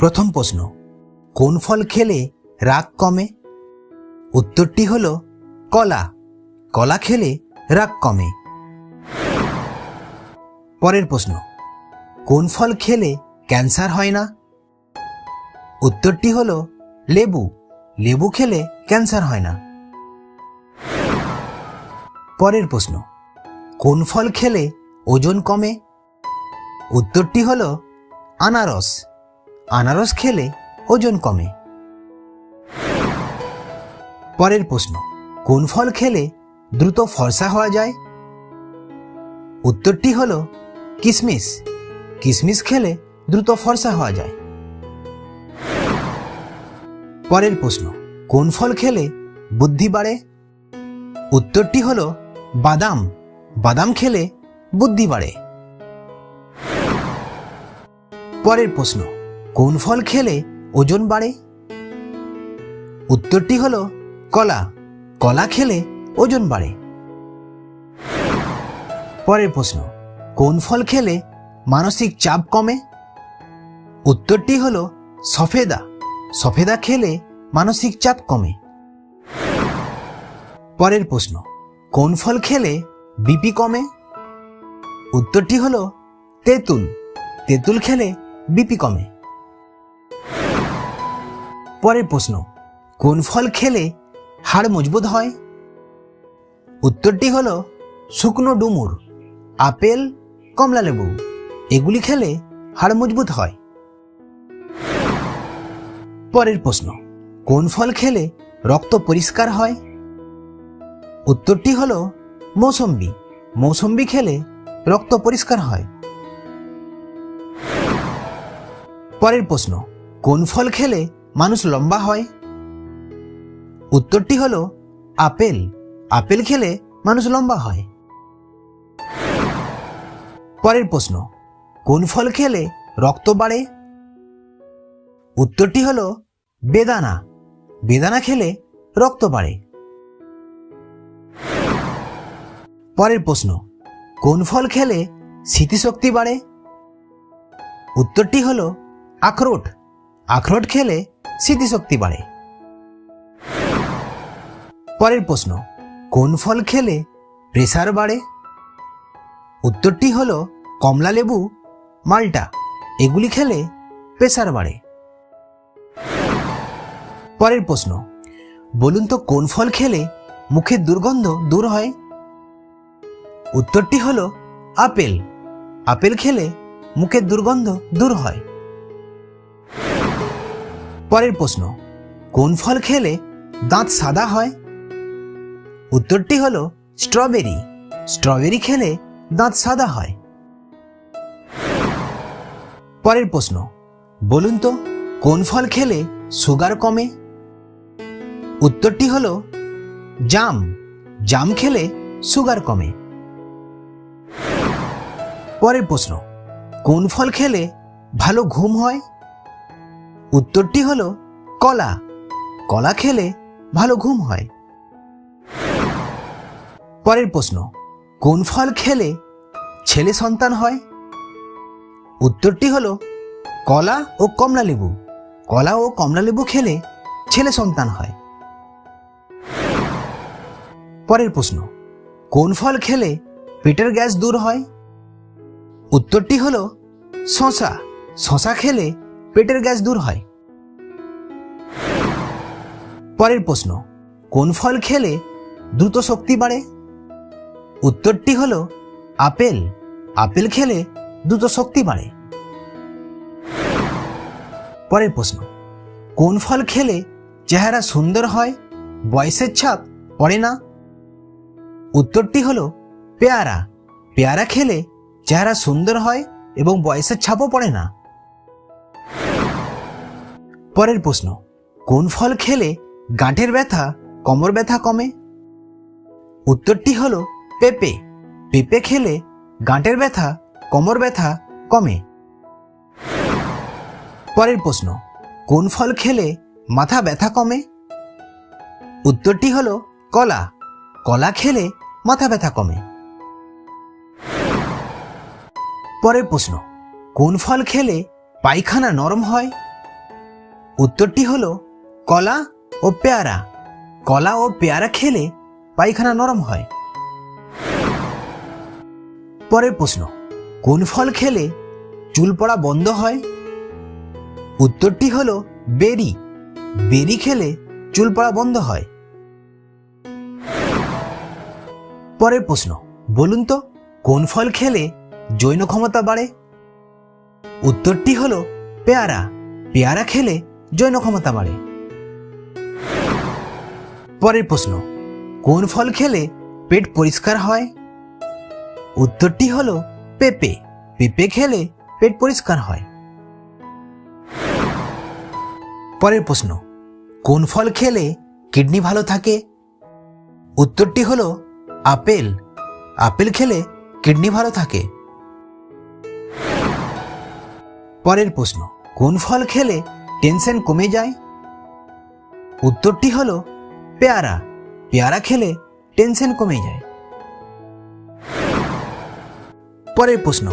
প্রথম প্রশ্ন, কোন ফল খেলে রাগ কমে? উত্তরটি হল কলা। কলা খেলে রাগ কমে। পরের প্রশ্ন, কোন ফল খেলে ক্যান্সার হয় না? উত্তরটি হল লেবু। লেবু খেলে ক্যান্সার হয় না। পরের প্রশ্ন, কোন ফল খেলে ওজন কমে? উত্তরটি হল আনারস। আনারস খেলে ওজন কমে। পরের প্রশ্ন, কোন ফল খেলে দ্রুত ফর্সা হওয়া যায়? উত্তরটি হল কিশমিশ কিশমিশ খেলে দ্রুত ফর্সা হওয়া যায়। পরের প্রশ্ন, কোন ফল খেলে বুদ্ধি বাড়ে? উত্তরটি হল বাদাম। বাদাম খেলে বুদ্ধি বাড়ে। পরের প্রশ্ন কোন ফল খেলে ওজন বাড়ে? উত্তরটি হল কলা। কলা খেলে ওজন বাড়ে। পরের প্রশ্ন, কোন ফল খেলে মানসিক চাপ কমে? উত্তরটি হল সফেদা। সফেদা খেলে মানসিক চাপ কমে। পরের প্রশ্ন, কোন ফল খেলে বিপি কমে? উত্তরটি হল তেঁতুল। তেঁতুল খেলে বিপি কমে। পরের প্রশ্ন, কোন ফল খেলে হাড় মজবুত হয়? উত্তরটি হল শুকনো ডুমুর, আপেল, কমলা লেবু। এগুলি খেলে হাড় মজবুত হয়। পরের প্রশ্ন, কোন ফল খেলে রক্ত পরিষ্কার হয়? উত্তরটি হল মৌসম্বি। মৌসম্বি খেলে রক্ত পরিষ্কার হয়। পরের প্রশ্ন, কোন ফল খেলে মানুষ লম্বা হয়। উত্তরটি হল আপেল। আপেল খেলে মানুষ লম্বা হয়। পরের প্রশ্ন, কোন ফল খেলে রক্ত বাড়ে? উত্তরটি হল বেদানা। বেদানা খেলে রক্ত বাড়ে। পরের প্রশ্ন, কোন ফল খেলে স্মৃতিশক্তি বাড়ে? উত্তরটি হল আখরোট। আখরোট খেলে স্মৃতিশক্তি বাড়ে। পরের প্রশ্ন, কোন ফল খেলে প্রেসার বাড়ে? উত্তরটি হল কমলা লেবু, মাল্টা, এগুলি খেলে প্রেসার বাড়ে। পরের প্রশ্ন, বলুন তো কোন ফল খেলে মুখের দুর্গন্ধ দূর হয়? উত্তরটি হল আপেল। আপেল খেলে মুখের দুর্গন্ধ দূর হয়। পরের প্রশ্ন, কোন ফল খেলে দাঁত সাদা হয়? উত্তরটি হল স্ট্রবেরি। স্ট্রবেরি খেলে দাঁত সাদা হয়। পরের প্রশ্ন, বলুন তো, কোন ফল খেলে সুগার কমে? উত্তরটি হল জাম। জাম খেলে সুগার কমে। পরের প্রশ্ন, কোন ফল খেলে ভালো ঘুম হয়? উত্তরটি হল কলা। কলা খেলে ভালো ঘুম হয়। পরের প্রশ্ন, কোন ফল খেলে ছেলে সন্তান হয়? উত্তরটি হল কলা ও কমলা লেবু। কলা ও কমলা লেবু খেলে ছেলে সন্তান হয়। পরের প্রশ্ন, কোন ফল খেলে পেটের গ্যাস দূর হয়? উত্তরটি হল শশা শশা খেলে পেটের গ্যাস দূর হয়। পরের প্রশ্ন, কোন ফল খেলে দ্রুত শক্তি বাড়ে? উত্তরটি হল, আপেল। আপেল খেলে দ্রুত শক্তি বাড়ে। পরের প্রশ্ন, কোন ফল খেলে চেহারা সুন্দর হয়, বয়সের ছাপ পড়ে না? উত্তরটি হল, পেয়ারা। পেয়ারা খেলে চেহারা সুন্দর হয় এবং বয়সের ছাপও পড়ে না। পরের প্রশ্ন, কোন ফল খেলে গাঁটের ব্যথা, কোমর ব্যথা কমে? উত্তরটি হল পেঁপে। পেঁপে খেলে গাঁটের ব্যথা, কোমর ব্যথা কমে। পরের প্রশ্ন, কোন ফল খেলে মাথা ব্যথা কমে? উত্তরটি হল কলা। কলা খেলে মাথা ব্যথা কমে। পরের প্রশ্ন, কোন ফল খেলে পায়খানা নরম হয়? উত্তরটি হল কলা ও পেয়ারা। কলা ও পেয়ারা খেলে পায়খানা নরম হয়। পরের প্রশ্ন, কোন ফল খেলে চুল পড়া বন্ধ হয়? উত্তরটি হল বেরি। বেরি খেলে চুল পড়া বন্ধ হয়। পরের প্রশ্ন, বলুন তো, কোন ফল খেলে জৈন ক্ষমতা বাড়ে? উত্তরটি হল পেয়ারা। পেয়ারা খেলে জৈন ক্ষমতা বাড়ে। পরের প্রশ্ন, কোন ফল খেলে পেট পরিষ্কার হয়? উত্তরটি হল পেঁপে। পেঁপে খেলে পেট পরিষ্কার হয়। পরের প্রশ্ন, কোন ফল খেলে কিডনি ভালো থাকে? উত্তরটি হল আপেল। আপেল খেলে কিডনি ভালো থাকে। পরের প্রশ্ন, কোন ফল খেলে টেনশন কমে যায়। উত্তরটি হলো পেয়ারা। পেয়ারা খেলে টেনশন কমে যায়। পরের প্রশ্ন,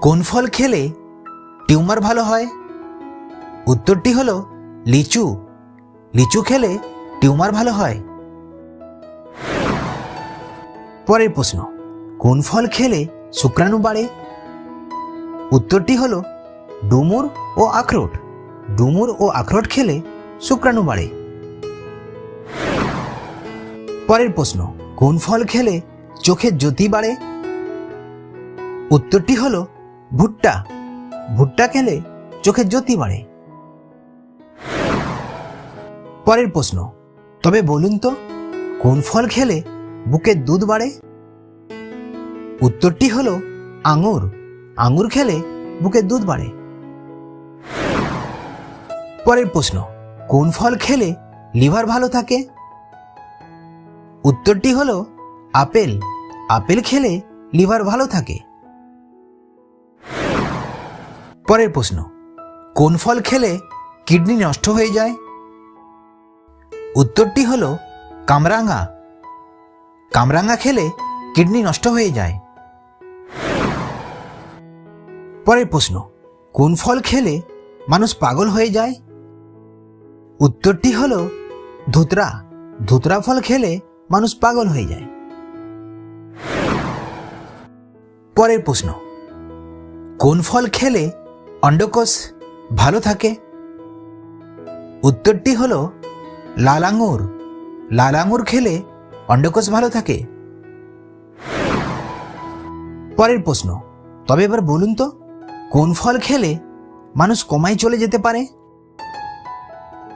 কোন ফল খেলে টিউমার ভালো হয়? উত্তরটি হলো লিচু। লিচু খেলে টিউমার ভালো হয়। পরের প্রশ্ন, কোন ফল খেলে শুক্রাণু বাড়ে? উত্তরটি হলো ডুমুর ও আখরোট। ডুমুর ও আখরোট খেলে শুক্রাণু বাড়ে। পরের প্রশ্ন, কোন ফল খেলে চোখের জ্যোতি বাড়ে? উত্তরটি হল ভুট্টা। ভুট্টা খেলে চোখের জ্যোতি বাড়ে। পরের প্রশ্ন, তবে বলুন তো, কোন ফল খেলে বুকের দুধ বাড়ে? উত্তরটি হল আঙুর। আঙুর খেলে বুকের দুধ বাড়ে। পরের প্রশ্ন, কোন ফল খেলে লিভার ভালো থাকে? উত্তরটি হলো আপেল। আপেল খেলে লিভার ভালো থাকে। পরের প্রশ্ন, কোন ফল খেলে কিডনি নষ্ট হয়ে যায়? উত্তরটি হল কামরাঙা। কামরাঙা খেলে কিডনি নষ্ট হয়ে যায়। পরের প্রশ্ন, কোন ফল খেলে মানুষ পাগল হয়ে যায়? উত্তরটি হল ধুতরা। ধুতরা ফল খেলে মানুষ পাগল হয়ে যায়। পরের প্রশ্ন, কোন ফল খেলে অন্ডকোষ ভালো থাকে? উত্তরটি হল লাল আঙুর লাল আঙুর খেলে অন্ডকোষ ভালো থাকে। পরের প্রশ্ন, তবে এবার বলুন তো, কোন ফল খেলে মানুষ কমায় চলে যেতে পারে?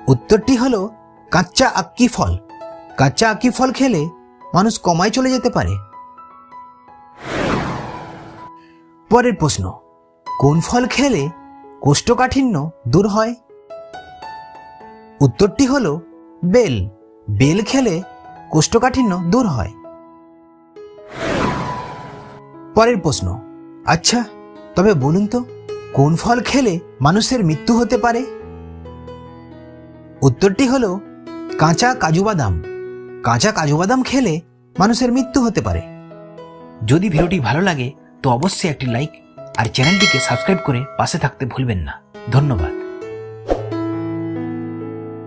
উত্তরটি হলো কাঁচা আক্কি ফল। কাঁচা আক্কি ফল খেলে মানুষ কমায় চলে যেতে পারে। পরের প্রশ্ন, কোন ফল খেলে কোষ্ঠকাঠিন্য দূর হয়? উত্তরটি হল বেল। বেল খেলে কোষ্ঠকাঠিন্য দূর হয়। পরের প্রশ্ন আচ্ছা তবে বলুন তো, কোন ফল খেলে মানুষের মৃত্যু হতে পারে? উত্তরটি হলো কাঁচা কাজুবাদাম কাঁচা কাজুবাদাম খেলে মানুষের মৃত্যু হতে পারে। যদি ভিডিওটি ভালো লাগে, তো অবশ্যই একটি লাইক আর চ্যানেলটিকে সাবস্ক্রাইব করে পাশে থাকতে ভুলবেন না। ধন্যবাদ।